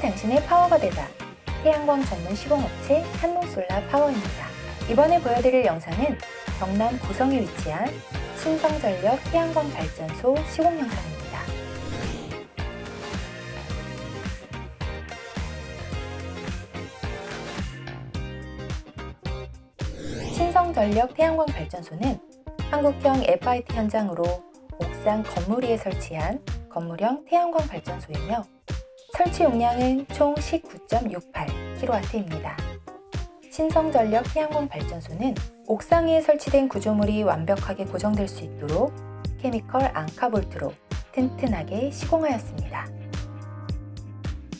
당신의 파워가 되다. 태양광 전문 시공업체 한농솔라 파워입니다. 이번에 보여드릴 영상은 경남 고성에 위치한 신성전력 태양광 발전소 시공 영상입니다. 신성전력 태양광 발전소는 한국형 FIT 현장으로 옥상 건물 위에 설치한 건물형 태양광 발전소이며 설치 용량은 총 19.68kW입니다. 신성전력 태양광 발전소는 옥상 위에 설치된 구조물이 완벽하게 고정될 수 있도록 케미컬 앙카볼트로 튼튼하게 시공하였습니다.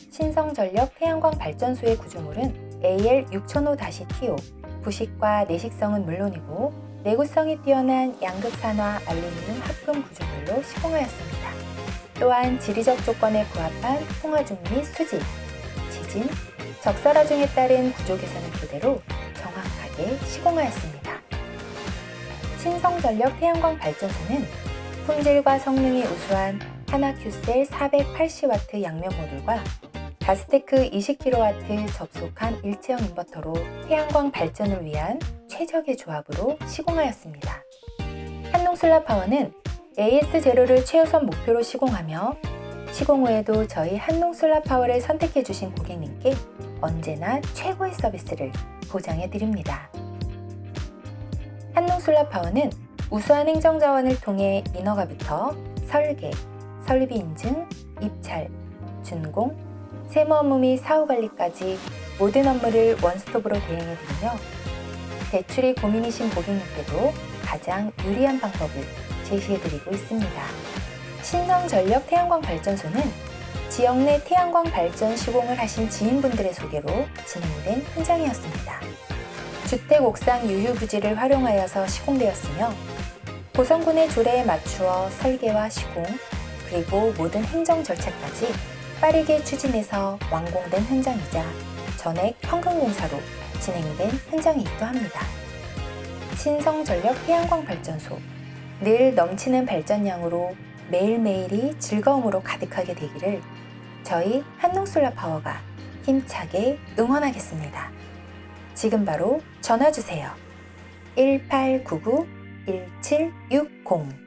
신성전력 태양광 발전소의 구조물은 AL6005-TO 부식과 내식성은 물론이고 내구성이 뛰어난 양극산화 알루미늄 합금 구조물로 시공하였습니다. 또한 지리적 조건에 부합한 홍화중 및 수질, 지진, 적설화 중에 따른 구조 개선을 토대로 정확하게 시공하였습니다. 신성전력 태양광 발전소는 품질과 성능이 우수한 하나큐셀 480W 양면 모듈과 가스테크 20kW 접속한 일체형 인버터로 태양광 발전을 위한 최적의 조합으로 시공하였습니다. 한농솔라 파워는 AS0를 최우선 목표로 시공하며 시공 후에도 저희 한농 솔라 파워를 선택해 주신 고객님께 언제나 최고의 서비스를 보장해 드립니다. 한농 솔라 파워는 우수한 행정 자원을 통해 인허가부터 설계, 설비 인증, 입찰, 준공, 세무 업무 및 사후 관리까지 모든 업무를 원스톱으로 대행해 드리며 대출이 고민이신 고객님께도 가장 유리한 방법을 제시해 드리고 있습니다. 신성전력 태양광 발전소는 지역 내 태양광 발전 시공을 하신 지인분들의 소개로 진행된 현장이었습니다. 주택 옥상 유휴 부지를 활용하여서 시공되었으며 고성군의 조례에 맞추어 설계와 시공 그리고 모든 행정 절차까지 빠르게 추진해서 완공된 현장이자 전액 현금공사로 진행된 현장이기도 합니다. 신성전력 태양광 발전소 늘 넘치는 발전량으로 매일매일이 즐거움으로 가득하게 되기를 저희 한농솔라 파워가 힘차게 응원하겠습니다. 지금 바로 전화 주세요. 1899-1760